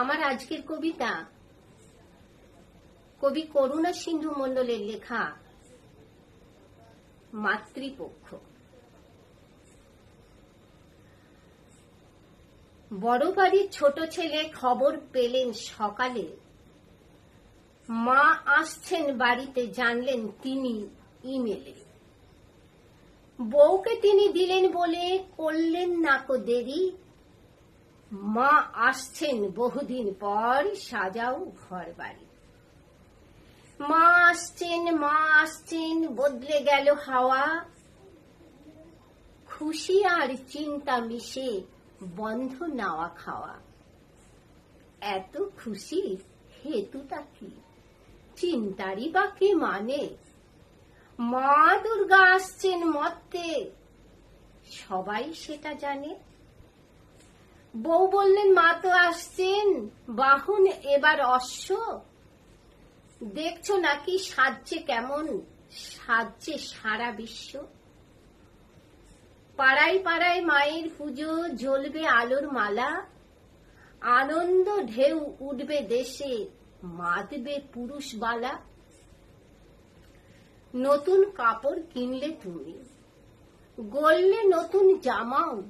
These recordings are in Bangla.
আমার আজকের কবিতা কবি করুণা সিন্ধু মণ্ডলের লেখা মাতৃপক্ষ। বড় বাড়ির ছোট ছেলে খবর পেলেন সকালে। মা আসছেন বাড়িতে জানলেন তিনি ইমেলে। বউকে তিনি দিলেন বলে করলেন না কো দেরি মা আসছেন বহুদিন পর, সাজাও ঘর বাড়ি মা আসছেন মা আসছেন, বদলে গেল হাওয়া। খুশি আর চিন্তা মিশে বন্ধ নাওয়া খাওয়া। এত খুশির হেতুটা কি? চিন্তারই বা কি মানে? মা দুর্গা আসছেন মত্তে সবাই সেটা জানে। বউ বললেন, মা তো আসছেন। বাহুন, এবার অশ্ব। দেখছ নাকি সাজছে কেমন? সাজছে সারা বিশ্ব। পাড়ায় পাড়ায় মায়ের পুজো, জ্বলবে আলোর মালা। আনন্দ ঢেউ উঠবে দেশে মাতবে পুরুষ বালা। নতুন কাপড় কিনলে তুমি। গললে নতুন জামাও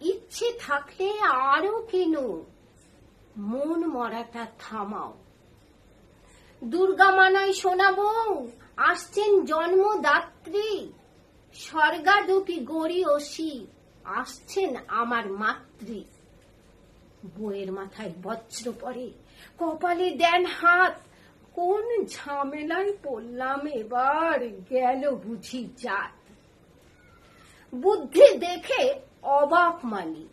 ইচ্ছে থাকলে আরও কেন। মন মরাটা থামাও। দুর্গা মানায় শোনাবো আসছেন জন্মদাত্রী। স্বর্গাদপি গড়ি ওসি, আসছেন আমার মাতৃ। বইয়ের মাথায় বজ্র পড়ে, কপালে দেন হাত। কোন ঝামেলায় পড়লাম এবার, গেল বুঝি জাত। বুদ্ধি দেখে অবাক মানি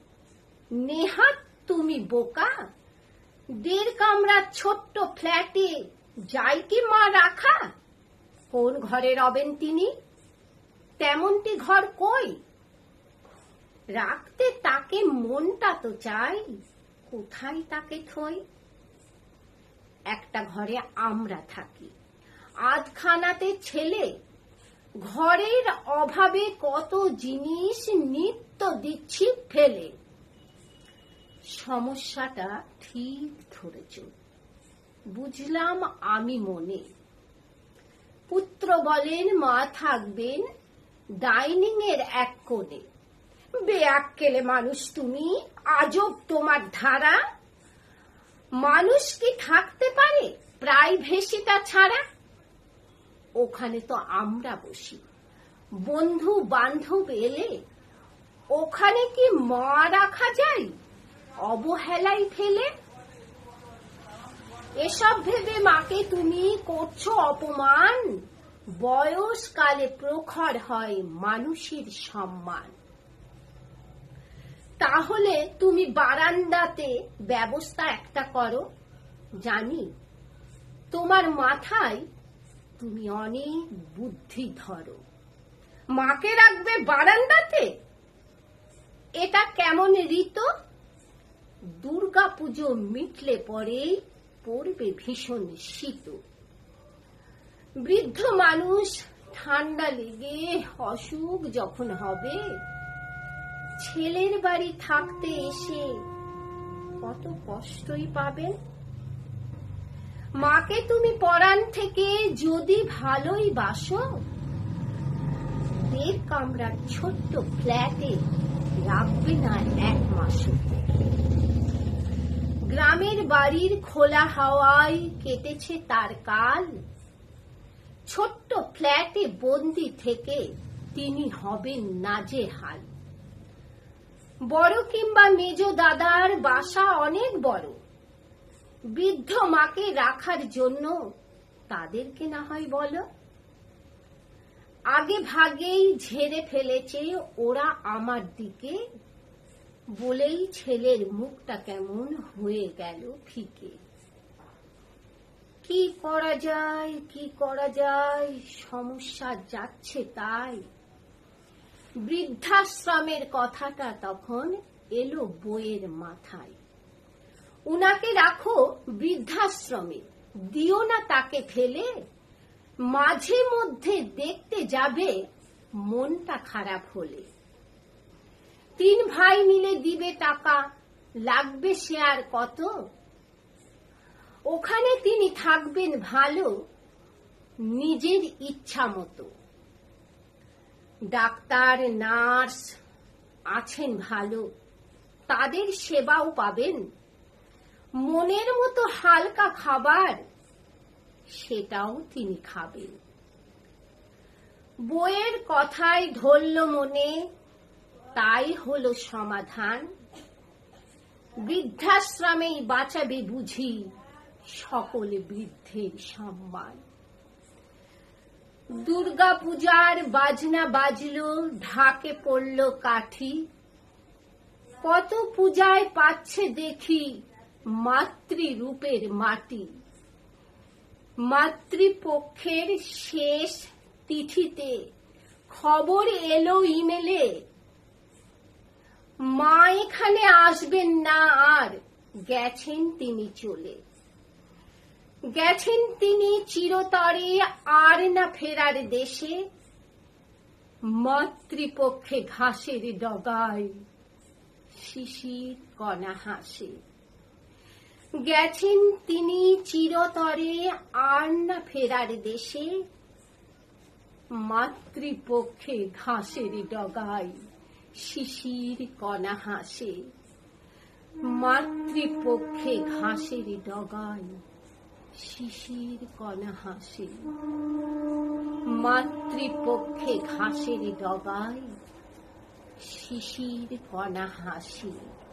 নেহাত তুমি বোকা? দেড় কামরা ছোট্ট ফ্ল্যাটে যাই কি মা রাখা? কোন ঘরে রবেন তিনি? তেমনটি ঘর কই? রাখতে তাকে মনটা তো চাই, কোথায় তাকে থই? একটা ঘরে আমরা থাকি। আধখানাতে ছেলে। ঘরের অভাবে কত জিনিস নিত্য দিচ্ছি, ফেলে। সমস্যাটা ঠিক ধরেছ। বুঝলাম আমি মনে। পুত্র বলেন, মা থাকবেন ডাইনিং এর এক কোণে। বেয়াক্কেলে মানুষ তুমি, আজব তোমার ধারা। মানুষ কি থাকতে পারে প্রাইভেসিটা ছাড়া? ওখানে তো আমরা বসি। বন্ধু বান্ধব এলে ওখানে কি মা রাখা যায়? অবহেলায় ফেলে? এসব ভেবে মাকে তুমি করছ অপমান? বয়সকালে প্রখর হয় মানুষের সম্মান। তাহলে তুমি বারান্দাতে ব্যবস্থা একটা করো। জানি, তোমার মাথায় তুমি অনেক বুদ্ধি ধরো। মাকে রাখবে বারান্দাতে? এটা কেমন ঋতু? দুর্গা পুজো মিটলে পরেই পড়বে ভীষণ শীত। বৃদ্ধ মানুষ ঠান্ডা লেগে অসুখ যখন হবে, ছেলের বাড়ি থাকতে এসে কত কষ্টই পাবেন মাকে তুমি পরাণ থেকে যদি ভালোই বাসো দেড় কামরার ছোট্ট ফ্ল্যাটে রাখবে না এক মাসও গ্রামের বাড়ির খোলা হাওয়ায় কেটেছে তার কাল। ছোট্ট ফ্ল্যাটে বন্দি থেকে তিনি হবেন নাজে হাল বড় কিংবা মেজ দাদার বাসা অনেক বড়। বৃদ্ধ মাকে রাখার জন্য তাদেরকে না হয় বলো? আগে ভাগেই ঝেড়ে ফেলেছে ওরা আমার দিকে বলেই ছেলের মুখটা কেমন হয়ে গেল ফিকে। কি করা যায়, কি করা যায়, সমস্যা যাচ্ছে তাই। বৃদ্ধাশ্রমের কথাটা তখন এলো বইয়ের মাথায়। উনাকে রাখো বৃদ্ধাশ্রমে, দিও না তাকে ফেলে। মাঝে মধ্যে দেখতে যাবে মনটা খারাপ হলে। তিন ভাই মিলে দিবে টাকা, লাগবে সে আর কত? ওখানে তিনি থাকবেন ভালো, নিজের ইচ্ছা মতো। ডাক্তার, নার্স আছেন ভালো, তাদের সেবাও পাবেন। মনের মতো হালকা খাবার সেটাও তিনি খাবেন। বইয়ের কথায় ধরল মনে, তাই হলো সমাধান। বৃদ্ধাশ্রমেই বাঁচাবে বুঝি সকল বৃদ্ধের সম্মান। দুর্গা পূজার বাজনা বাজলো, ঢাকে পড়ল কাঠি। কত পূজায় পাচ্ছে দেখি মাতৃরূপের মাটি। মাতৃপক্ষের শেষ তিথিতে খবর এলো ইমেলে, মা এখানে আসবেন না আর। গেছেন তিনি চলে। গেছেন তিনি চিরতরে আর না ফেরার দেশে, মাতৃপক্ষে ঘাসের ডগায় শিশির কণা হাসে। গেছেন তিনি চিরতরে আর না ফেরার দেশে। মাতৃপক্ষে ঘাসের ডগায় শিশির কণা হাসে। মাতৃপক্ষে ঘাসের ডগায় শিশির কণা হাসে। মাতৃপক্ষে ঘাসের ডগায় শিশির কণা হাসে।